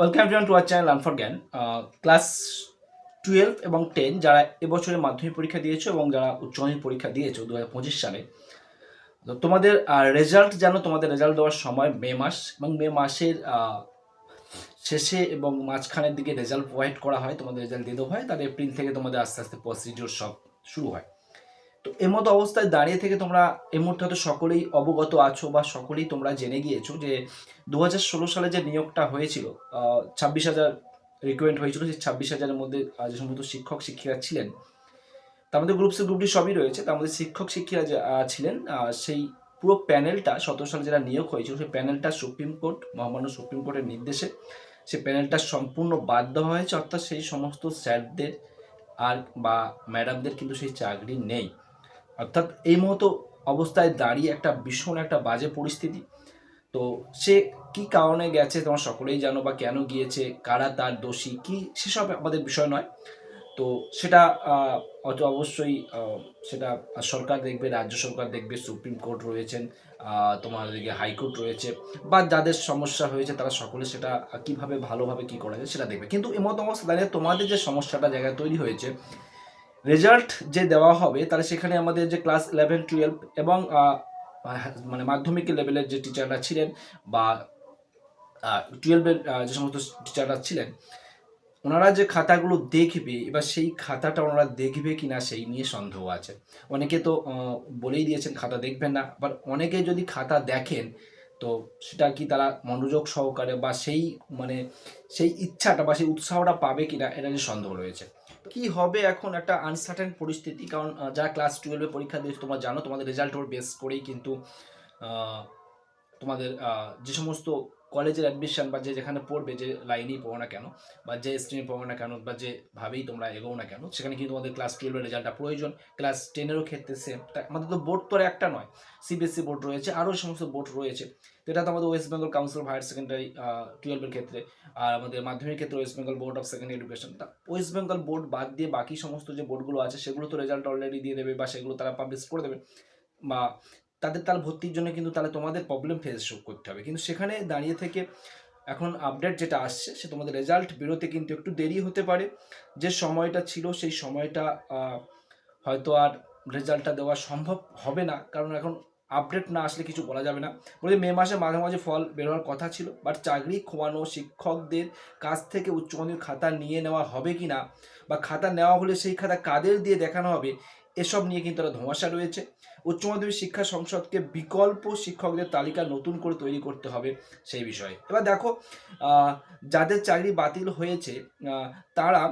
Welcome to to our channel learn for Gyan class twelve এবং ten যারা এবছরে মাধ্যমিক পরীক্ষা দিয়েছ এবং যারা উচ্চ মাধ্যমিক পরীক্ষা দিয়েছ দু হাজার পঁচিশ সালে, তো তোমাদের রেজাল্ট জানো তোমাদের রেজাল্ট দেওয়ার সময় মে মাস এবং মে মাসের শেষে এবং মাঝখানের দিকে রেজাল্ট প্রোভাইড করা হয়, তোমাদের রেজাল্ট দিয়ে হয় তার এপ্রিল থেকে তোমাদের আস্তে আস্তে প্রসিডিওর সব শুরু হয়। এর মতো অবস্থায় দাঁড়িয়ে থেকে তোমরা এই মুহূর্তে হয়তো সকলেই অবগত আছো বা সকলেই তোমরা জেনে গিয়েছো যে দু হাজার ষোলো সালে যে নিয়োগটা হয়েছিল ছাব্বিশ হাজার রিকোয়েন্ট হয়েছিল, সেই ছাব্বিশ হাজারের মধ্যে যে সমস্ত শিক্ষক শিক্ষিকা ছিলেন, তার মধ্যে গ্রুপ সি গ্রুপ ডি সবই রয়েছে। তার মধ্যে শিক্ষক শিক্ষিকা ছিলেন সেই পুরো প্যানেলটা সতেরো সালে যারা নিয়োগ হয়েছিল, সেই প্যানেলটা সুপ্রিম কোর্ট, মহামান্য সুপ্রিম কোর্টের নির্দেশে সেই প্যানেলটা সম্পূর্ণ দেওয়া হয়েছে। অর্থাৎ সেই সমস্ত স্যারদের আর বা ম্যাডামদের কিন্তু সেই চাকরি নেই। অর্থাৎ এই মতো অবস্থায় দাঁড়িয়ে একটা ভীষণ একটা বাজে পরিস্থিতি। তো সে কি কারণে গেছে তোমার সকলেই জানো বা কেন গিয়েছে, কারা তার দোষী, কি সেসব আমাদের বিষয় নয়। তো সেটা অত অবশ্যই সেটা সরকার দেখবে, রাজ্য সরকার দেখবে, সুপ্রিম কোর্ট রয়েছেন তোমার দিকে হাইকোর্ট রয়েছে, বা যাদের সমস্যা হয়েছে তারা সকলে সেটা কীভাবে ভালোভাবে কি করা যায় সেটা দেখবে। কিন্তু এমতো অবস্থা দাঁড়িয়ে তোমাদের যে সমস্যাটা জায়গায় তৈরি হয়েছে রেজাল্ট যে দেওয়া হবে, তাহলে সেখানে আমাদের যে ক্লাস ইলেভেন টুয়েলভ এবং মানে মাধ্যমিক লেভেলের যে টিচাররা ছিলেন বা টুয়েলভের যে সমস্ত টিচাররা ছিলেন, ওনারা যে খাতাগুলো দেখবে, এবার সেই খাতাটা ওনারা দেখবে কি না সেই নিয়ে সন্দেহ আছে। অনেকে তো বলেই দিয়েছেন খাতা দেখবেন না আবার অনেকে যদি খাতা দেখেন, তো সেটা কি তারা মনোযোগ সহকারে বা সেই মানে সেই ইচ্ছাটা বা সেই উৎসাহটা পাবে কিনা, এটা নিয়ে সন্দেহ রয়েছে। কি হবে এখন একটা আনসার্টেন পরিস্থিতি? কারণ যারা ক্লাস টুয়েলভে পরীক্ষা দিয়েছে, তোমরা জানো তোমাদের রেজাল্ট ওর বেস করেই কিন্তু তোমাদের যে সমস্ত কলেজের অ্যাডমিশন বা যে যেখানে পড়বে, যে লাইনেই পড়ো না কেন বা যে স্ট্রিমে পড়ো না কেন বা যেভাবেই তোমরা এগোও না কেন, সেখানে কিন্তু তোমাদের ক্লাস টুয়েলভের রেজাল্টটা প্রয়োজন। ক্লাস টেনেরও ক্ষেত্রে সেম আমাদের তো বোর্ড তো আর একটা নয় সিবিএসসি বোর্ড রয়েছে, আরও সমস্ত বোর্ড রয়েছে। তো এটা তো আমাদের West Bengal Council of Higher Secondary টুয়েলভের ক্ষেত্রে, আর আমাদের মাধ্যমিক ক্ষেত্রে West Bengal Board of Secondary Education West Bengal Board বাদ দিয়ে বাকি সমস্ত যে বোর্ডগুলো আছে, সেগুলো তো রেজাল্ট অলরেডি দিয়ে দেবে বা সেগুলো তারা পাবলিশ করে দেবে। বা তাদের তার ভর্তির জন্য কিন্তু তাহলে তোমাদের প্রবলেম ফেস করতে হবে। কিন্তু সেখানে দাঁড়িয়ে থেকে এখন আপডেট যেটা আসছে, সে তোমাদের রেজাল্ট বেরোতে কিন্তু একটু দেরি হতে পারে। যে সময়টা ছিল, সেই সময়টা হয়তো আর রেজাল্টটা দেওয়া সম্ভব হবে না। কারণ এখন আপডেট না আসলে কিছু বলা যাবে না। বলে মে মাসে মাঝে মাঝে ফল বেরোনোর কথা ছিল বাট চাকরি খোয়ানো, শিক্ষকদের কাছ থেকে উচ্চ মাধ্যমিক খাতা নিয়ে নেওয়া হবে কি না বা খাতা নেওয়া হলে সেই খাতা কাদের দিয়ে দেখানো হবে এসব নিয়ে কিন্তু একটা ধোঁয়াশা রয়েছে। উচ্চ মাধ্যমিক শিক্ষা সংসদকে বিকল্প শিক্ষকদের তালিকা নতুন করে তৈরি করতে হবে সেই বিষয়ে। এবার দেখো যাদের চাকরি বাতিল হয়েছে তারা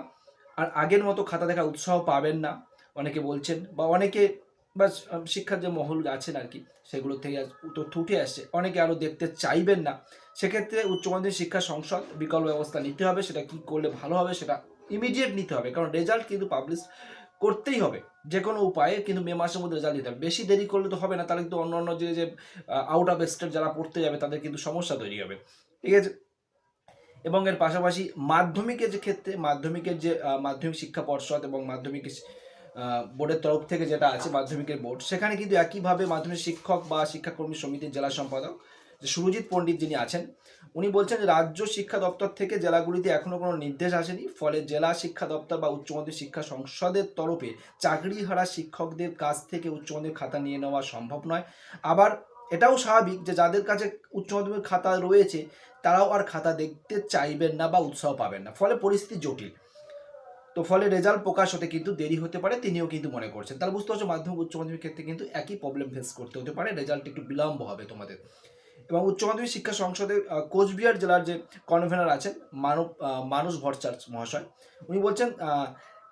আর আগের মতো খাতা দেখার উৎসাহ পাবেন না। অনেকে বলছেন বা অনেকে বা শিক্ষার যে মহল আছেন আর কি, সেগুলো থেকে তথ্য উঠে আসছে। অনেকে আরও দেখতে চাইবেন না। সেক্ষেত্রে উচ্চ মাধ্যমিক শিক্ষা সংসদ বিকল্প ব্যবস্থা নিতে হবে, সেটা কি করলে ভালো হবে সেটা ইমিডিয়েট নিতে হবে। কারণ রেজাল্ট কিন্তু পাবলিশ করতেই হবে। কোনো উপায়ে কিন্তু মে মাসের মধ্যে রেজাল্ট দিতে হবে। বেশি দেরি করলে তো হবে না, তাহলে কিন্তু অন্য অন্য যে যে আউট অফ স্টেট যারা পড়তে যাবে, তাদের কিন্তু সমস্যা তৈরি হবে। ঠিক আছে? এবং এর পাশাপাশি মাধ্যমিকের যে ক্ষেত্রে, মাধ্যমিকের যে মাধ্যমিক শিক্ষা পর্ষদ এবং মাধ্যমিক বোর্ডের তরফ থেকে যেটা আছে, মাধ্যমিকের বোর্ড সেখানে কিন্তু একইভাবে মাধ্যমিক শিক্ষক বা শিক্ষাকর্মী সমিতির জেলা সম্পাদক যে সুরজিৎ পণ্ডিত যিনি আছেন, উনি বলছেন রাজ্য শিক্ষা দপ্তর থেকে জেলাগুলিতে এখনও কোনো নির্দেশ আসেনি। ফলে জেলা শিক্ষা দপ্তর বা উচ্চমাধ্যমিক শিক্ষা সংসদের তরফে চাকরি হারা শিক্ষকদের কাছ থেকে উচ্চমাধ্যমিক খাতা নিয়ে নেওয়া সম্ভব নয়। আবার এটাও স্বাভাবিক যে যাদের কাছে উচ্চ মাধ্যমিক খাতা রয়েছে, তারাও আর খাতা দেখতে চাইবেন না বা উৎসাহ পাবেন না। ফলে পরিস্থিতি জটিল। তো ফলে রেজাল্ট প্রকাশ হতে কিন্তু দেরি হতে পারে, তিনিও কিন্তু মনে করছেন। তাহলে বুঝতে পারছ, মাধ্যমিক, উচ্চ মাধ্যমিক ক্ষেত্রে কিন্তু একই প্রবলেম ফেস করতে হতে পারে। রেজাল্ট একটু বিলম্ব হবে তোমাদের। এবং উচ্চ মাধ্যমিক শিক্ষা সংসদের কোচবিহার জেলার যে কনভেনার আছেন মানব মানুষ ভট্টাচার্য মহাশয়, উনি বলছেন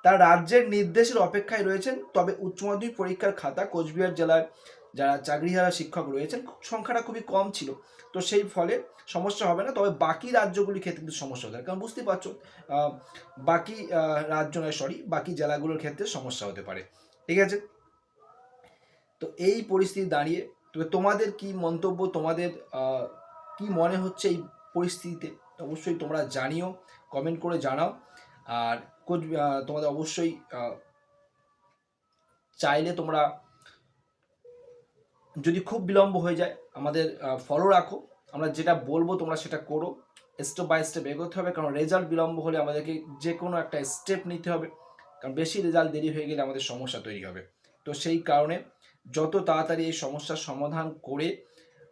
তারা রাজ্যের নির্দেশের অপেক্ষায় রয়েছেন, তবে উচ্চ মাধ্যমিক পরীক্ষার খাতা কোচবিহার জেলার যারা চাকরিহারা শিক্ষক রয়েছেন সংখ্যাটা খুবই কম ছিল। তো সেই ফলে সমস্যা হবে না, তবে বাকি রাজ্যগুলির ক্ষেত্রে কিন্তু সমস্যা হতে পারে। কারণ বুঝতেই পারছ বাকি রাজ্য নয় সরি বাকি জেলাগুলোর ক্ষেত্রে সমস্যা হতে পারে। ঠিক আছে? তো এই পরিস্থিতি দাঁড়িয়ে তবে তোমাদের কি মন্তব্য, তোমাদের কি মনে হচ্ছে এই পরিস্থিতিতে? অবশ্যই তোমরা জানিও কমেন্ট করে জানাও। আর কোচ তোমাদের অবশ্যই চাইলে তোমরা যদি খুব বিলম্ব হয়ে যায়, আমাদের ফলো রাখো। আমরা যেটা বলব তোমরা সেটা করো। স্টেপ বাই স্টেপ এগোতে হবে, কারণ রেজাল্ট বিলম্ব হলে আমাদেরকে যে কোনো একটা স্টেপ নিতে হবে। কারণ বেশি রেজাল্ট দেরি হয়ে গেলে আমাদের সমস্যা তৈরি হবে। তো সেই কারণে যত তাড়াতাড়ি এই সমস্যার সমাধান করে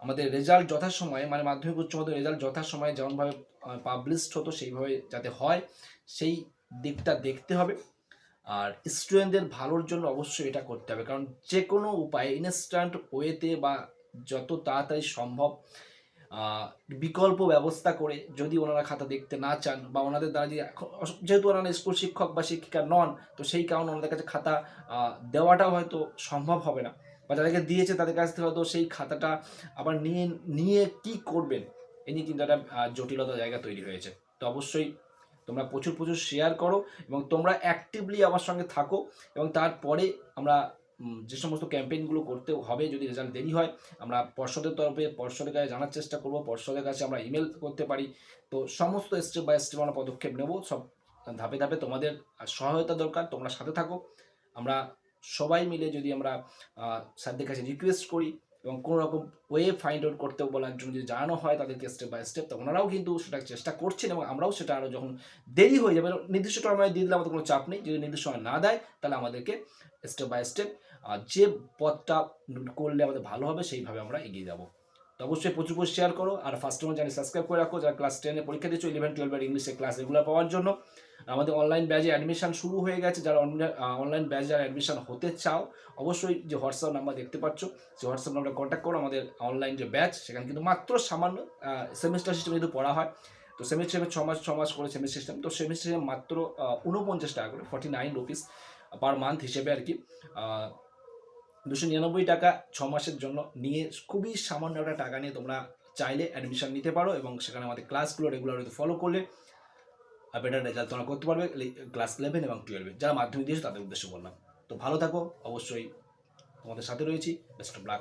আমাদের রেজাল্ট যথাসময়ে মানে মাধ্যমিক উচ্চ মাধ্যমিক রেজাল্ট যথাসময়ে যেমনভাবে পাবলিশড হতো সেইভাবে যাতে হয়, সেই দিকটা দেখতে হবে। আর স্টুডেন্টদের ভালোর জন্য অবশ্যই এটা করতে হবে। কারণ যে কোনো উপায়ে ইনস্ট্যান্ট ওয়েতে বা যত তাড়াতাড়ি সম্ভব বিকল্প ব্যবস্থা করে যদি ওনারা খাতা দেখতে না চান বা ওনাদের দ্বারা যদি যেহেতু ওনারা স্কুল শিক্ষক বা শিক্ষিকা নন, তো সেই কারণে ওনাদের কাছে খাতা দেওয়াটাও হয়তো সম্ভব হবে না বা যাদেরকে দিয়েছে তাদের কাছ থেকে হয়তো সেই খাতাটা আবার নিয়ে নিয়ে কি করবেন? এ নিয়ে কিন্তু একটা জটিলতা জায়গা তৈরি হয়েছে। তো অবশ্যই তোমরা প্রচুর প্রচুর শেয়ার করো এবং তোমরা অ্যাক্টিভলি আমার সঙ্গে থাকো এবং তারপরে আমরা যে সমস্ত ক্যাম্পেইনগুলো করতে হবে, যদি রেজাল্ট দেরি হয়, আমরা পর্ষদের তরফে, পর্ষদের কাছে জানার চেষ্টা করব, পর্ষদের কাছে আমরা ইমেল করতে পারি। তো সমস্ত স্টেপ বাই স্টেপ আমরা পদক্ষেপ নেব, সব ধাপে ধাপে তোমাদের সহায়তা দরকার, তোমরা সাথে থাকো। আমরা সবাই মিলে যদি আমরা স্যারদের কাছে রিকোয়েস্ট করি এবং কোনো রকম ওয়ে ফাইন্ড আউট করতে বলার জন্য যদি জানানো হয় তাদেরকে স্টেপ বাই স্টেপ তো ওনারাও কিন্তু সেটা চেষ্টা করছেন এবং আমরাও সেটা আরও যখন দেরি হয়ে যাবে, নির্দিষ্ট সময় দিয়ে দিলে আমাদের কোনো চাপ নেই। যদি নির্দিষ্ট সময় না দেয়, তাহলে আমাদেরকে স্টেপ বাই স্টেপ যে পথটা করলে আমাদের ভালো হবে, সেইভাবে আমরা এগিয়ে যাব। অবশ্যই প্রচুর প্রচুর শেয়ার করো। আর ফার্স্ট টাইম জানি সাবস্ক্রাইব করে রাখো, যারা ক্লাস টেনে পরীক্ষা দিচ্ছ ইলেভেন টুয়েলভের ইংলিশে ক্লাস রেগুলার পাওয়ার জন্য। আমাদের অনলাইন ব্যাচে অ্যাডমিশন শুরু হয়ে গেছে। যারা অনলাইন ব্যাচে যারা অ্যাডমিশন হতে চাও, অবশ্যই যে হোয়াটসঅ্যাপ নাম্বার দেখতে পাচ্ছ, সেই হোয়াটসঅ্যাপ নাম্বারে কন্ট্যাক্ট করো। আমাদের অনলাইন যে ব্যাচ সেখানে কিন্তু মাত্র সামান্য সেমিস্টার সিস্টেমে যদি পড়া হয়, তো সেমিস্টারে ছ মাস ছ মাস করে সেমিস্টার সিস্টেম তো সেমিস্টারে মাত্র উনপঞ্চাশ টাকা করে forty nine rupees per month হিসেবে আর কি দুশো নিরানব্বই টাকা ছ মাসের জন্য নিয়ে খুবই সামান্য একটা টাকা নিয়ে তোমরা চাইলে অ্যাডমিশন নিতে পারো এবং সেখানে আমাদের ক্লাসগুলো রেগুলার ফলো করলে বেটার রেজাল্ট তোমরা করতে পারবে ক্লাস ইলেভেন এবং টুয়েলভে যারা মাধ্যমিক দিয়েছ তাদের উদ্দেশ্য বললাম। তো ভালো থাকো, অবশ্যই তোমাদের সাথে রয়েছি। Best of luck